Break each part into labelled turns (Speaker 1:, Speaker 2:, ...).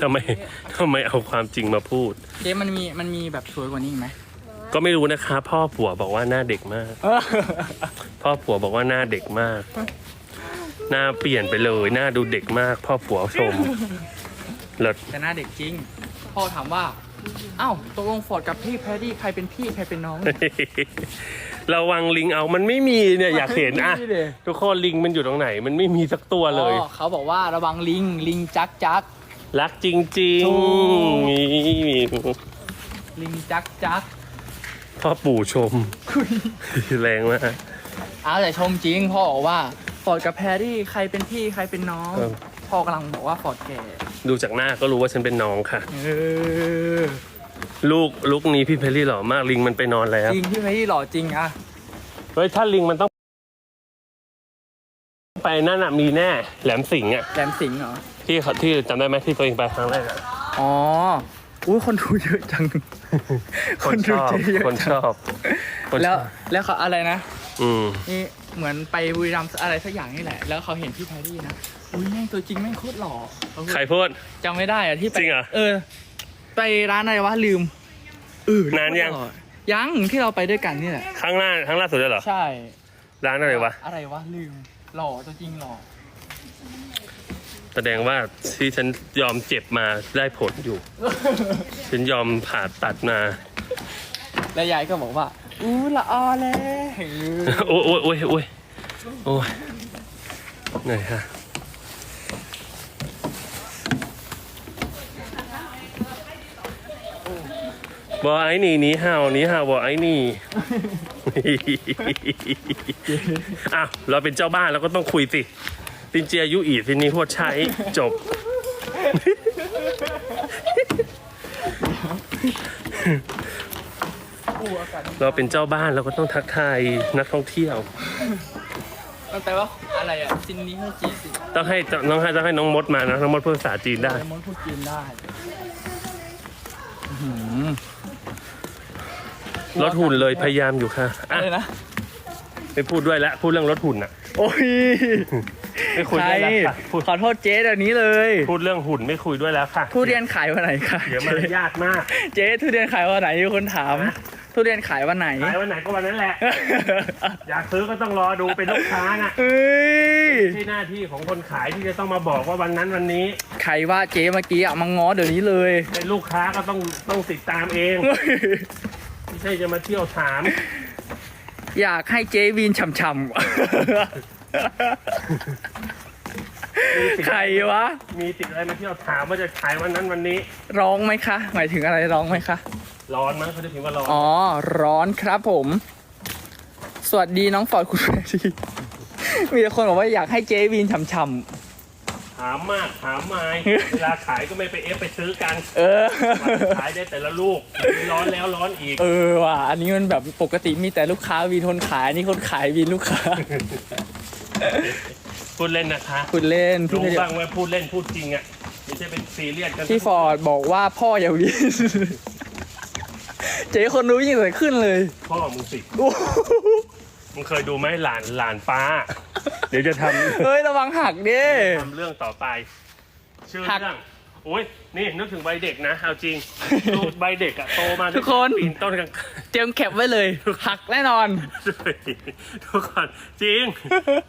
Speaker 1: ทำไมทำไมเอาความจริงมาพูด
Speaker 2: เจ๊มันมีมันมีแบบสวยกว่านี้อีกไหม
Speaker 1: ก็ไม่รู้นะคะ พ่อผัวบอกว่าหน้าเด็กมาก พ่อผัวบอกว่าหน้าเด็กมาก หน้าเปลี่ยนไปเลยหน้าดูเด็กมาก พ่อผัวชมเลิศ
Speaker 2: แต่หน้าเด็กจริง พ่อถามว่าเอ้าตกลงฟอร์ดกับพี่แพดดี้ใครเป็นพี่ใครเป็นน้อง
Speaker 1: ระวังลิงเอามันไม่มีเนี่ยอยากเห็นอะ
Speaker 2: ไม่มีเลย
Speaker 1: ทุกคนลิงมันอยู่ตรงไหน มันไม่มีสักตัวเลย
Speaker 2: อ๋อเขาบอกว่าระวังลิงลิงจักจัก
Speaker 1: รักจริง
Speaker 2: ถูก
Speaker 1: ๆมี
Speaker 2: ลิงจักจัก
Speaker 1: พ่อปู่ชม แรงมาก
Speaker 2: อ้าวแต่ชมจริงพ่อบอกว่าฟอร์ดกับแพดดี้ใครเป็นพี่ใครเป็นน้อง
Speaker 1: เออ
Speaker 2: พ่อกำลังบอกว่าฟอร์ดแก่
Speaker 1: ดูจากหน้าก็รู้ว่าฉันเป็นน้องค่ะ
Speaker 2: เออ
Speaker 1: ลูกลูกนี้พี่เพลลี่หล่อมากลิงมันไปนอนแล้ว
Speaker 2: จริงพี่แพดดี้หล่อจริงอะ
Speaker 1: เฮ้ยถ้าลิงมันต้อง ไปนั่นน่ะมีแน่แหลมสิงห์อะ
Speaker 2: แหลมสิงห์เหรอ
Speaker 1: ที่เขาที่จำได้ไหมที่ตัวเองไปครั้งแรกอะ
Speaker 2: อ๋ออุ้ยคนดูเยอะจัง
Speaker 1: คนชอบ
Speaker 2: เจ๊เยอะ
Speaker 1: คนช
Speaker 2: จัง
Speaker 1: อบคนช
Speaker 2: แล้ว
Speaker 1: อบ
Speaker 2: แล้วเขาอะไรนะ
Speaker 1: อืม
Speaker 2: นี่เหมือนไปบุรีรัมย์อะไรสักอย่างนี่แหละ แล้วเขาเห็นพี่แพรรี่นะ อุ้ยแม่งตัวจริงแม่งโคตรหล่อเขาพูด
Speaker 1: ใครพูด
Speaker 2: จำไม่ได้อะที่ไป
Speaker 1: จริงเหรอ
Speaker 2: เออ ไปร้านอะไรวะลืมเออนา
Speaker 1: นยัง
Speaker 2: หล่อยังที่เราไปด้วยกันนี่แหละ
Speaker 1: ครั้งหน้าครั้งล่าสุดเลยเหรอ
Speaker 2: ใช่
Speaker 1: ร้านอะไรวะ
Speaker 2: อะไรวะลืม หล่อตัวจริงหล่อ
Speaker 1: แสดงว่าที่ฉันยอมเจ็บมาได้ผลอยู่ ฉันยอมผ่าตัดมา
Speaker 2: แล้วยายก็บอกว่า อู้ละออเลย
Speaker 1: โอ้ยโอ้ยโอ้ยโอ้ยโอ้ยเหนื่อยค่ะ บอไอ้นี่หนีห่าวหนีห่าวบอไอ้นี่ อ้าวเราเป็นเจ้าบ้านเราก็ต้องคุยสิตินเจียยุอีทีนี้หัวใช้จบ
Speaker 2: อู้อากาศ
Speaker 1: เราเป็นเจ้าบ้านเราก็ต้องทักทายนักท่องเที่ยว
Speaker 2: มันแปลว่าอะไรอะซินนี้ให้จีสิ
Speaker 1: ต้องให้ต้องให้ต้องให้น้องมดมานะน้องมดพูดภาษาจีนได้
Speaker 2: เลมอนพูดจีนได้ อื้อหือ
Speaker 1: ลดหุ่นเลยพยายามอยู่ค่ะ
Speaker 2: อะ
Speaker 1: อะ
Speaker 2: ไรนะ
Speaker 1: ไม่พูดด้วยละพูดเรื่องลดหุ่นอะ
Speaker 2: โอ้ย
Speaker 1: ไม่คุย
Speaker 2: ใคร
Speaker 1: ด้วยแล้วค่ะพูด
Speaker 2: ขอโทษเจ๊เดี๋ยวนี้เลย
Speaker 1: พูดเรื่องหุ่นไม่คุยด้วยแล้วค่ะ
Speaker 2: ทุเรียนขายวันไหนคะ
Speaker 1: เดี๋ยวมารยาทมาก
Speaker 2: เจ๊ทุเรียนขายวันไหนมีคนถาม
Speaker 1: ฮะ
Speaker 2: ทุเรียนขายวันไหน
Speaker 1: ขายวันไหนก็วันนั้นแหละ อยากซื้อก็ต้องรอดูเป็นลูกค้าน่ะ
Speaker 2: เอ้ย
Speaker 1: ที่หน้าที่ของคนขายที่จะต้องมาบอกว่าวันนั้นวันนี้
Speaker 2: ใครว่าเจ๊เมื่อกี้อะมาง้อเดี๋ยวนี้เลย
Speaker 1: เป็นลูกค้าก็ต้องต้องติดตามเอง ไม่ใช่จะมาเที่ยวถาม
Speaker 2: อยากให้เจ๊วีนฉ่ำๆใครวะ
Speaker 1: มีติดอะไรมาเที่ยวถามว่าจะขายวันนั้นวันนี้
Speaker 2: ร้องไหมคะ หมายถึงอะไรร้องไหมคะ
Speaker 1: ร้อนมั้งเขาจะพิมพ์ว่าร้อน
Speaker 2: อ๋อ ร้อนครับผม สวัสดีน้องฟอร์ดคุณแพรรี่มีแต่คนบอกว่าอยากให้เจ๊วีนฉ่ำ
Speaker 1: ถามมากถามไมาเวลาขายก็ไม่ไปเอฟไปซื้อกัน
Speaker 2: ๆเออ
Speaker 1: ขายได้แต่ละลูกร้อนแล้วร้อนอีก
Speaker 2: เออว่ะ อันนี้มันแบบปกติมีแต่ลูกค้าวีนคนขายอันนี่คนขายวีนลูกค้า
Speaker 1: พูดเล่นนะคะ
Speaker 2: พูดเล่นพูด
Speaker 1: รู้
Speaker 2: เล่น
Speaker 1: บ้างว่าพูดเล่นพูดจริงอะไม่ใช่เป็นซีเรียสกัน
Speaker 2: พี่ฟอร์ดบอกว่าพ่ออย่าวีน เจ๊คนรู้ยิ่งใส่ขึ้นเลย
Speaker 1: พ่อมึงสิ
Speaker 2: โอ้โห
Speaker 1: มึงเคยดูไหมหลานหลานป้า เดี๋ยวจะทำ
Speaker 2: เฮ้ยระวังหักดิ
Speaker 1: ทำเรื่องต่อไป ชื่อ
Speaker 2: หัก
Speaker 1: เรื่องโอ้ยนี่นึกถึงใบเด็กนะเอาจริงดูใบเด็กอะโตมา
Speaker 2: ทุกคน
Speaker 1: ปีนต้นกัน
Speaker 2: เตรียมแคปไว้เลย หักแน่นอน
Speaker 1: ทุกคนจริง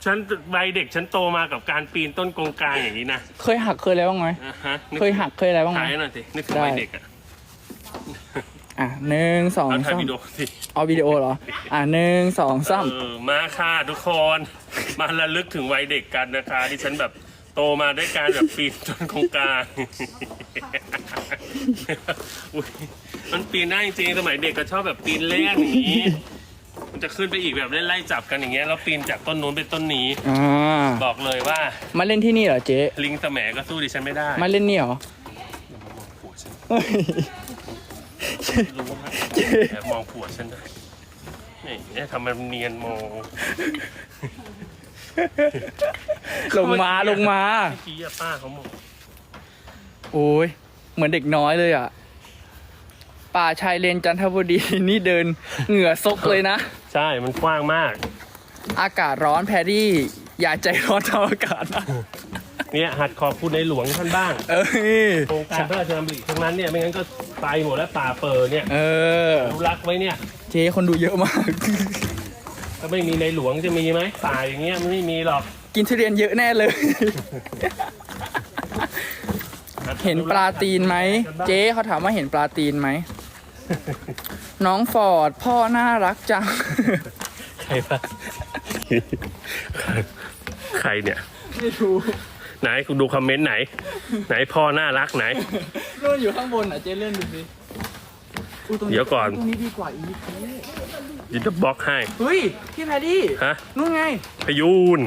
Speaker 1: ฉันใบเด็กฉันโตมากับการปีนต้นกงกลางอย่างนี้นะ
Speaker 2: เคยหักเคยอะไรบ้างไหม
Speaker 1: อะฮะนึ
Speaker 2: เคยหักเคยอะไรบ้างไหม
Speaker 1: ถ่ายหน่อยสินึกถึง
Speaker 2: ได้
Speaker 1: ใบเด็กอะ
Speaker 2: อะหนึ่งสอง
Speaker 1: เอาถ่าย
Speaker 2: สาม
Speaker 1: วิดีโอสิ
Speaker 2: เอาวิดีโอเหรอ อะหนึ่งสองสาม
Speaker 1: เออมาค่ะทุกคน มาระลึกถึงวัยเด็กกันนะคะที่ฉันแบบโตมาด้วยการแบบปีนต้นกงกลางอุ๊ยมันปีนได้จริงๆสมัยเด็กก็ชอบแบบปีนเล่นอย่างนี้ มันจะขึ้นไปอีกแบบไล่ๆจับกันอย่างเงี้ยแล้วปีนจากต้นนู้นไปต้นนี้
Speaker 2: อ่า
Speaker 1: บอกเลยว่า
Speaker 2: มาเล่นที่นี่เหรอเจ๊
Speaker 1: ลิงสแหมก็สู้ดิฉันไม่ได้
Speaker 2: มาเล่นนี่เหรอ
Speaker 1: ผัวฉัน
Speaker 2: เฮ้ย
Speaker 1: รู้ว่าแอบมองผัวฉันได้นี่เนี่ยทำมันเนียนมอง
Speaker 2: ลงมาลงมา
Speaker 1: เมื่อกี้อะป้าเขามอง
Speaker 2: โอ้ยเหมือนเด็กน้อยเลยอะ ป่าชายเลนจันทบุรี นี่เดินเหงื่อซกเลยนะ
Speaker 1: ใช่มันกว้างมาก
Speaker 2: อากาศร้อนแพรรี่ อย่าใจร้อนเท่าอากาศนะ
Speaker 1: เนี่ยหัดขอบคุณในหลวงท่านบ้าง
Speaker 2: เอ้ย
Speaker 1: โครงการพระราชดำริทั้งนั้นเนี่ยไม่งั้นก็ไปหมดแล้วป่าเปิดเนี่ย
Speaker 2: เออ
Speaker 1: อนุรักษ์ไว้เนี่ย
Speaker 2: เจ๊คนดูเยอะมาก
Speaker 1: ถ้าไม่มีในหลวงจะมีไหมป่าอย่างเงี้ยมันไม่มีหรอก
Speaker 2: กินทุเรียนเยอะแน่เลยเห็นปลาตีนไหม เจ๊เขาถามว่าเห็นปลาตีนไหม น้องฟอร์ดพ่อน่ารักจัง
Speaker 1: ใครปะ ใครเนี่ย
Speaker 2: ไม่รู้
Speaker 1: ไหนคุณดูคอมเมนต์ไหน ไหนพ่อน่ารักไหน
Speaker 2: นู่นอยู่ข้างบนอะเจ๊เลื่อนดูสิอุ๊ตรง
Speaker 1: เดี๋ยวก่อน
Speaker 2: ตรงนี้ดีกว่าอีก
Speaker 1: เดี๋ยวจะบล็อกให้
Speaker 2: เฮ้ยพี่แพดดี้
Speaker 1: ฮะ
Speaker 2: นู่นไง
Speaker 1: พยูน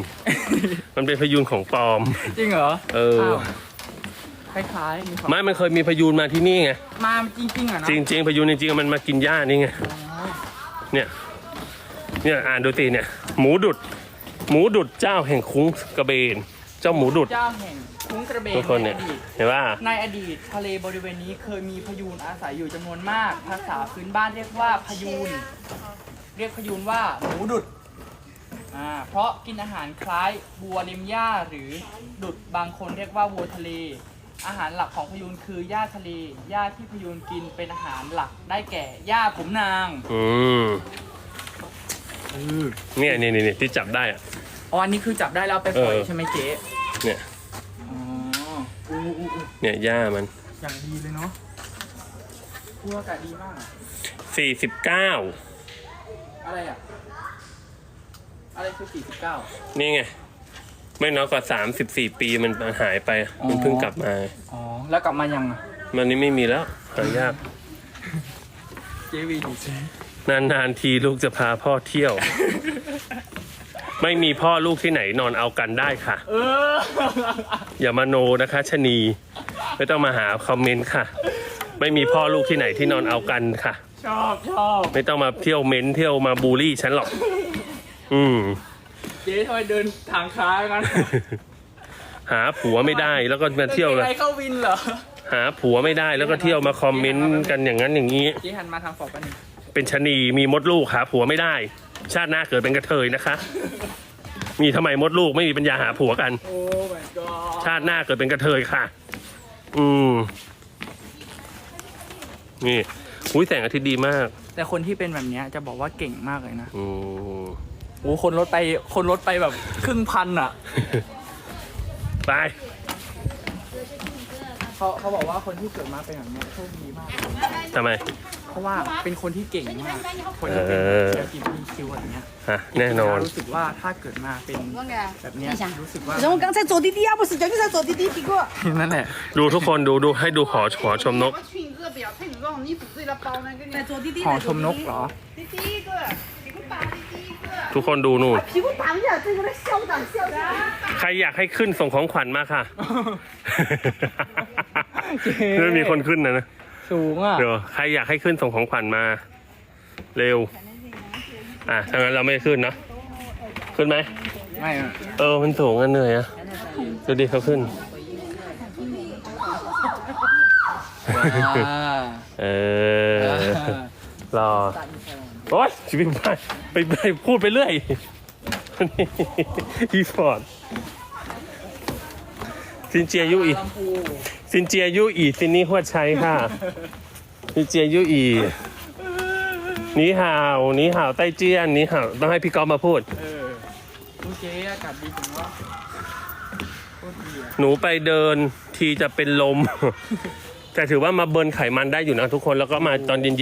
Speaker 1: มันเป็นพยูนของปลอม
Speaker 2: จริงเหรอ
Speaker 1: เออา
Speaker 2: วคล้ายๆมีความ
Speaker 1: ไม่มันเคยมีพยูนมาที่นี่ไง
Speaker 2: มาจริงๆอะนะ
Speaker 1: จริง ๆ พยูนจริงๆมันมากินหญ้านี่ไง เนี่ย เนี่ยอ่านดูตีเนี่ย หมูดุด หมูดุดเจ้าแห่งคุ้งกระเบน เจ้าหมูดุด
Speaker 2: เจ้าแห่งคุ้งกระเบน
Speaker 1: ทุกคนเนี่ย
Speaker 2: ในอดีต
Speaker 1: เห็นว่า
Speaker 2: ในอดีตทะเลบริเวณนี้เคยมีพยูนอาศัยอยู่จำนวนมาก ภาษาพื้นบ้านเรียกว่าพยูน เรียกพยูนว่าหมูดุดอ่าเพราะกินอาหารคล้ายวัวเลียมหญ้าหรือดุดบางคนเรียกว่าวัวทะเล อาหารหลักของพยูนคือหญ้าทะเลหญ้าที่พยูนกินเป็นอาหารหลักได้แก่หญ้าผมนาง
Speaker 1: อืมเนี่ยนี่นี่นี่ที่จับได้อะ
Speaker 2: อ๋ออันนี้คือจับได้แล้วไปปล่อย
Speaker 1: เออ
Speaker 2: ใช่ไหมเจ๊
Speaker 1: เนี่ย
Speaker 2: อ๋ออู้อู้อู้
Speaker 1: เนี่ยหญ้ามัน
Speaker 2: อย่างดีเลยเนาะอู้อากาศดีมากอะ
Speaker 1: สี่สิบเก้า
Speaker 2: อะไรอะ อะไรคือสี่สิบเก้า
Speaker 1: นี่ไง ไม่น้อยกว่าสามสิบสี่ปีมันหายไป
Speaker 2: อ๋อ
Speaker 1: มันเพิ่งกลับมา
Speaker 2: อ๋อ แล้วกลับมายังอะ
Speaker 1: มันนี้ไม่มีแล้วหายาก
Speaker 2: เจวีดูซิ
Speaker 1: นานๆทีลูกจะพาพ่อเที่ยว ไม่มีพ่อลูกที่ไหนนอนเอากันได้ค่ะ
Speaker 2: เออ
Speaker 1: อย่ามาโนนะคะชะนี ไม่ต้องมาหาคอมเมนต์ค่ะ ไม่มีพ่อลูกที่ไหนที่นอนเอากันค่ะ
Speaker 2: ชอบชอบ
Speaker 1: ไม่ต้องมาเที่ยวเม้นเที่ยวมาบูลลี่ฉันหรอก อืม
Speaker 2: เจ๊ทำไมเดินทางค้ากัน
Speaker 1: หาผัวไม่ได้แล้วก็มาเที่ยวเลย
Speaker 2: อะไรเข้าวินเหรอ
Speaker 1: หาผัวไม่ได้แล้วก็เที่ยวมาคอมเมนต์กันอย่างนั้นอย่างนี้
Speaker 2: เจ๊หันมาทางฝอกันง
Speaker 1: เป็นชะนีมีมดลูกหาผัวไม่ได้ ชาติหน้าเกิดเป็นกระเทยนะคะ มีทำไมมดลูกไม่มีปัญญาหาผัวกัน
Speaker 2: โอ้ my god
Speaker 1: ชาติหน้าเกิดเป็นกระเทยค่ะ อืม นี่อุ้ยแสงอาทิตย์ดีมาก
Speaker 2: แต่คนที่เป็นแบบเนี้ยจะบอกว่าเก่งมากเลยนะ
Speaker 1: อืม
Speaker 2: โอ้คนรถไป คนรถไปแบบครึ่งพันอะ
Speaker 1: ไป
Speaker 2: เขาเขาบอกว่าคนที่เกิดมาเป็นแบบเนี้ยโชคดีมาก
Speaker 1: ทำไม
Speaker 2: เพราะว่าเป็นคนที่เก่งมาก คนที่เป็น
Speaker 1: เออ
Speaker 2: เซลล์กินมีคิวอะไรเงี้ย
Speaker 1: ฮะ แน่นอน
Speaker 2: รู้สึกว่าถ้าเกิดมาเป็นแบบเนี้ยรู้สึกว่า
Speaker 3: 然后刚才走滴滴啊，不是叫你才走滴滴滴过。
Speaker 2: นั่นแหละ
Speaker 1: ดูทุกคนดูดูให้ดูหอหอชมนก
Speaker 4: 我去你这个表配你用，你只是了包那个
Speaker 3: 来走滴滴，
Speaker 2: หอ
Speaker 3: 来
Speaker 2: ชมนกเหรอ
Speaker 4: 你第一个，你不打你第一个。
Speaker 1: ทุกคนดูนู่น
Speaker 3: 屁股挡一下，这个来笑挡笑挡。
Speaker 1: ใครอยากให้ขึ้นส่งของขวัญมาค่ะ เรื่องมีคนขึ้นนะนะ
Speaker 2: สูงอะ
Speaker 1: เดี๋ยวใครอยากให้ขึ้นส่งของขวัญมา เร็ว อะถ้างั้นเราไม่ขึ้นเนอะขึ้นไหม
Speaker 2: ไม่อะ
Speaker 1: เออ มันสูงกันเหนื่อยอะดูดิเขาขึ้น
Speaker 2: อ่า
Speaker 1: เออ รอ โอ๊ยชีวิตไปไปไปพูดไปเรื่อยนี่อีฟอร์ดซินเจียยุอี
Speaker 2: ลำพู
Speaker 1: ซินเจียยุอีซินนี่หัวใช้ค่ะ ซินเจียยุอีนี่ห่าวนี่ห่าวใต้เจียนนี่ห่าวต้องให้พี่ก๊อฟมาพูด
Speaker 2: เออโอเคอากาศดีจริงวะโคตรดีอะ
Speaker 1: หนูไปเดินทีจะเป็นลม แต่ถือว่ามาเบิร์นไขมันได้อยู่นะทุกคนแล้วก็มาตอนเย็น